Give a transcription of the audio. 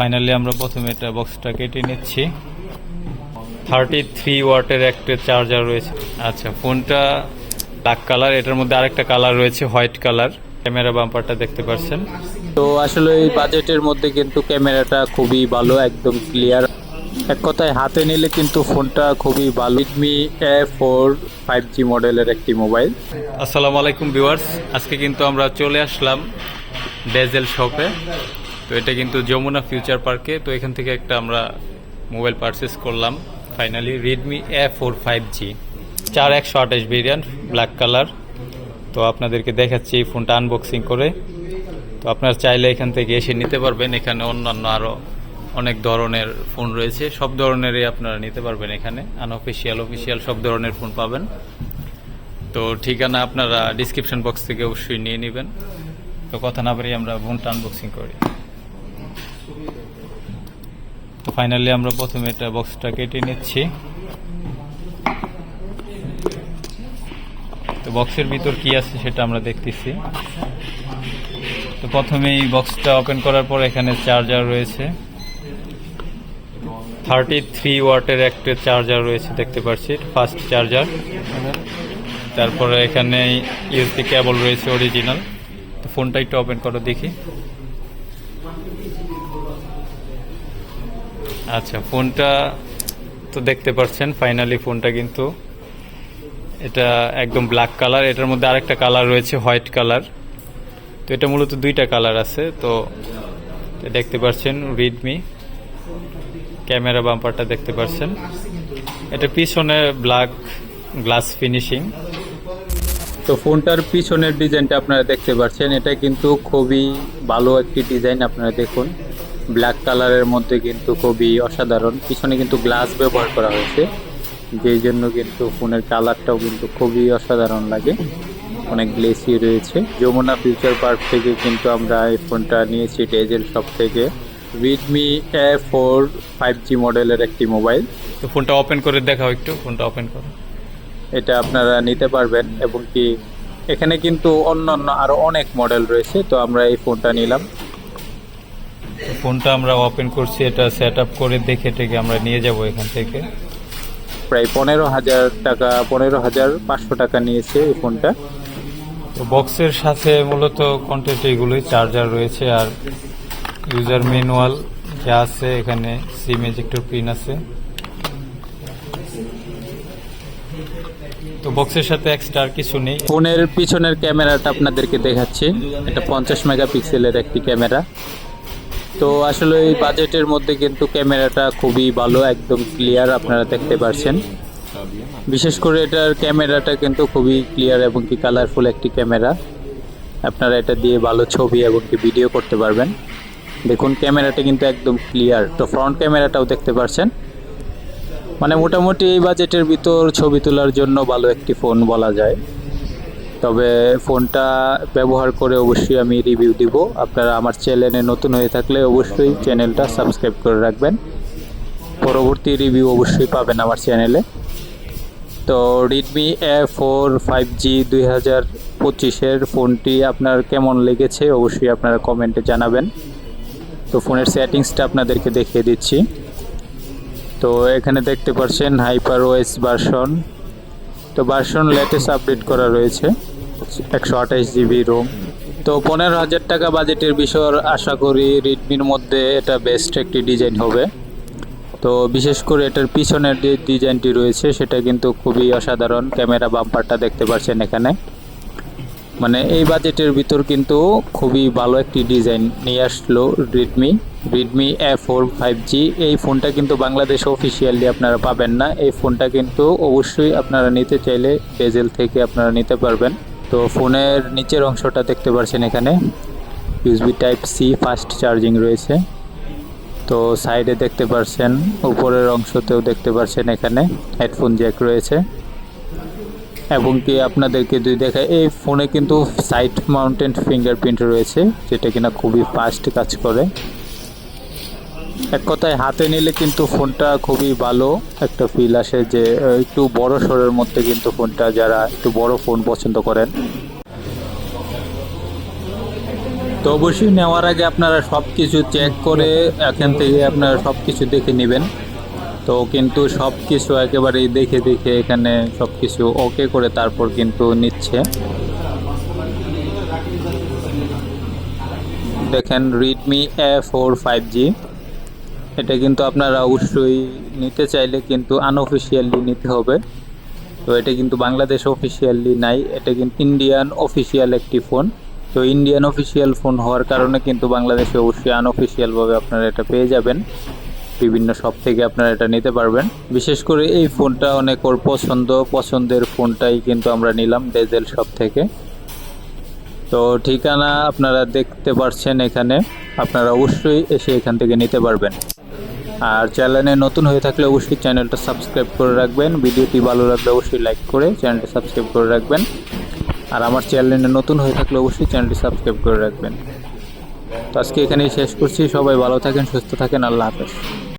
Finally আমরা প্রথমে এটা বক্সটা কেটে নিচ্ছি। থার্টি থ্রি ওয়াটের একটা চার্জার রয়েছে। আচ্ছা ফোনটা ব্ল্যাক কালার এটার মধ্যে আরেকটা কালার রয়েছে হোয়াইট কালার ক্যামেরা বাম্পারটা দেখতে পাচ্ছেন। তো আসলে এই বাজেটের মধ্যে কিন্তু ক্যামেরাটা খুবই ভালো একদম ক্লিয়ার এক কথায় হাতে নিলে কিন্তু ফোনটা খুবই ভালো। Redmi A four five G মডেলের একটি মোবাইল আসসালামু আলাইকুম ভিউয়ার্স আজকে কিন্তু আমরা চলে আসলাম ডেজেল শপে তো এটা কিন্তু যমুনা ফিউচার পার্কে, তো এখান থেকে একটা আমরা মোবাইল পারচেস করলাম, finally Redmi A four five G চার একশো আঠাশ ভেরিয়েন্ট ব্ল্যাক কালার তো আপনাদেরকে দেখাচ্ছি এই ফোনটা আনবক্সিং করে। তো আপনারা চাইলে এখান থেকে এসে নিতে পারবেন, এখানে অন্যান্য আরও অনেক ধরনের ফোন রয়েছে, সব ধরনেরই আপনারা নিতে পারবেন এখানে আনঅফিসিয়াল অফিসিয়াল সব ধরনের ফোন পাবেন। তো ঠিকানা আপনারা ডিসক্রিপশন বক্স থেকে অবশ্যই নিয়ে নেবেন। তো কথা না বাড়িয়ে আমরা ফোনটা আনবক্সিং করি। তো ফাইনালি আমরা প্রথমে এটা বক্সটা কেটে নিচ্ছি। তো বক্সের ভিতর কি আছে সেটা আমরা দেখতেছি। তো প্রথমে এই বক্সটা ওপেন করার পর এখানে চার্জার রয়েছে। থার্টি থ্রি ওয়াটের একটা চার্জার রয়েছে দেখতে পাচ্ছি ফার্স্ট চার্জার তারপরে এখানে ইউএসবি কেবল রয়েছে অরিজিনাল তো ফোনটা একটু ওপেন করো দেখি। আচ্ছা ফোনটা তো দেখতে পাচ্ছেন ফাইনালি ফোনটা কিন্তু এটা একদম ব্ল্যাক কালার এটার মধ্যে আরেকটা কালার রয়েছে হোয়াইট কালার তো এটা মূলত দুইটা কালার আছে, তো দেখতে পাচ্ছেন রিডমি ক্যামেরা বাম্পারটা দেখতে পাচ্ছেন এটা পিছনে ব্ল্যাক গ্লাস ফিনিশিং তো ফোনটার পিছনের ডিজাইনটা আপনারা দেখতে পাচ্ছেন এটা কিন্তু খুবই ভালো একটি ডিজাইন আপনারা দেখুন। ব্ল্যাক কালারের মধ্যে কিন্তু খুবই অসাধারণ। পিছনে কিন্তু গ্লাস ব্যবহার করা হয়েছে যেই জন্য কিন্তু ফোনের কালারটাও কিন্তু খুবই অসাধারণ লাগে। অনেক গ্লেসি রয়েছে। যমুনা ফিউচার পার্ক থেকে কিন্তু আমরা এই ফোনটা নিয়েছি ডেজেল শপ থেকে। Redmi A four five G মডেলের একটি মোবাইল তো ফোনটা ওপেন করে দেখাও একটু ফোনটা ওপেন করো। এটা আপনারা নিতে পারবেন এবং কি এখানে কিন্তু অন্যান্য আরও অনেক মডেল রয়েছে তো আমরা এই ফোনটা নিলাম। ফোনটা আমরা ওপেন করছি এটা সেট আপ করে দেখে টেকে আমরা নিয়ে যাব এখান থেকে। প্রায় পনেরো হাজার টাকা পনেরো হাজার পাঁচশো টাকা নিয়েছে এই ফোনটা। তো বক্সের সাথে মূলত কন্টেন্ট এইগুলোই চার্জার রয়েছে আর ইউজার ম্যানুয়াল যা আছে এখানে সিম এজেক্টর পিন আছে। তো বক্সের সাথে এক্সট্রা আর কিছু নেই। ফোনের পিছনের ক্যামেরাটা আপনাদেরকে দেখাচ্ছি। এটা পঞ্চাশ মেগাপিক্সেলের একটি ক্যামেরা। তো আসলে এই বাজেটের মধ্যে কিন্তু ক্যামেরাটা খুবই ভালো, একদম ক্লিয়ার আপনারা দেখতে পাচ্ছেন বিশেষ করে এটার ক্যামেরাটা কিন্তু খুবই ক্লিয়ার এবং কি কালারফুল একটি ক্যামেরা। আপনারা এটা দিয়ে ভালো ছবি এবং কি ভিডিও করতে পারবেন। দেখুন, ক্যামেরাটা কিন্তু একদম ক্লিয়ার তো ফ্রন্ট ক্যামেরাটাও দেখতে পাচ্ছেন মানে মোটামুটি এই বাজেটের ভিতর ছবি তোলার জন্য ভালো একটি ফোন বলা যায়। তবে ফোনটা ব্যবহার করে অবশ্যই আমি রিভিউ দিব। আপনারা আমার চ্যানেলে নতুন হয়ে থাকলে অবশ্যই চ্যানেলটা সাবস্ক্রাইব করে রাখবেন। পরবর্তী রিভিউ অবশ্যই পাবেন আমার চ্যানেলে তো Redmi A four five G দুই হাজার পঁচিশের ফোনটি আপনার কেমন লেগেছে অবশ্যই আপনারা কমেন্টে জানাবেন। তো ফোনের সেটিংসটা আপনাদেরকে দেখিয়ে দিচ্ছি। তো এখানে দেখতে পাচ্ছেন হাইপার ওয়েস ভার্সন তো ভার্সন লেটেস্ট আপডেট করা রয়েছে। একশো আঠাশ জিবি রোম। তো পনেরো হাজার টাকা বাজেটের বিষয় আশা করি রেডমির মধ্যে এটা বেস্ট একটি ডিজাইন হবে। তো বিশেষ করে এটার পিছনের যে ডিজাইনটি রয়েছে, সেটা কিন্তু খুবই অসাধারণ। ক্যামেরা বাম্পারটা দেখতে পাচ্ছেন এখানে। মানে এই বাজেটের ভিতর কিন্তু খুবই ভালো একটি ডিজাইন নিয়ে আসলো Redmi Redmi A four five G এই ফোনটা কিন্তু বাংলাদেশে অফিসিয়ালি আপনারা পাবেন না। এই ফোনটা কিন্তু অবশ্যই আপনারা নিতে চাইলে বেজেল থেকে আপনারা নিতে পারবেন। তো ফোনের নিচের অংশটা দেখতে পাচ্ছেন এখানে। USB type C fast charging রয়েছে। তো সাইডে দেখতে পাচ্ছেন উপরের অংশতেও দেখতে পাচ্ছেন এখানে হেডফোন জ্যাক রয়েছে। এবং কি আপনাদেরকে যদি দেখায় এই ফোনে কিন্তু সাইড মাউন্টেন ফিঙ্গারপ্রিন্ট রয়েছে, যেটা কিনা খুবই ফাস্ট কাজ করে। এক কথায় হাতে নিলে কিন্তু ফোনটা খুবই ভালো একটা ফিল আসে যে একটু বড় সরের মধ্যে কিন্তু ফোনটা যারা একটু বড় ফোন পছন্দ করেন। তো অবশ্যই নেওয়ার আগে আপনারা সব কিছু চেক করে এখান থেকে আপনারা সব কিছু দেখে নেবেন। তো কিন্তু সব কিছু একেবারেই দেখে দেখে এখানে সব কিছু ওকে করে তারপর কিন্তু নিচ্ছে। দেখেন Redmi A four five G এটা কিন্তু আপনারা অবশ্যই নিতে চাইলে কিন্তু আনঅফিসিয়ালি নিতে হবে। তো এটা কিন্তু বাংলাদেশ অফিসিয়ালি নাই, এটা কিন্তু ইন্ডিয়ান অফিসিয়াল একটি ফোন তো ইন্ডিয়ান অফিসিয়াল ফোন হওয়ার কারণে কিন্তু বাংলাদেশে অবশ্যই আনঅফিসিয়ালভাবে আপনারা এটা পেয়ে যাবেন। বিভিন্ন শপ থেকে আপনারা এটা নিতে পারবেন। বিশেষ করে এই ফোনটা অনেক ওর পছন্দ, পছন্দের ফোনটাই কিন্তু আমরা নিলাম ডেজেল শপ থেকে। তো ঠিকানা আপনারা দেখতে পাচ্ছেন এখানে। আপনারা অবশ্যই এসে এখান থেকে নিতে পারবেন। আর চ্যানেলে নতুন হয়ে থাকলে অবশ্যই চ্যানেলটা সাবস্ক্রাইব করে রাখবেন। ভিডিওটি ভালো লাগলে অবশ্যই লাইক করে চ্যানেলটা সাবস্ক্রাইব করে রাখবেন। আর আমার চ্যানেলে নতুন হয়ে থাকলে অবশ্যই চ্যানেলটি সাবস্ক্রাইব করে রাখবেন। তো আজকে এখানেই শেষ করছি। সবাই ভালো থাকেন, সুস্থ থাকেন। আল্লাহ হাফেজ।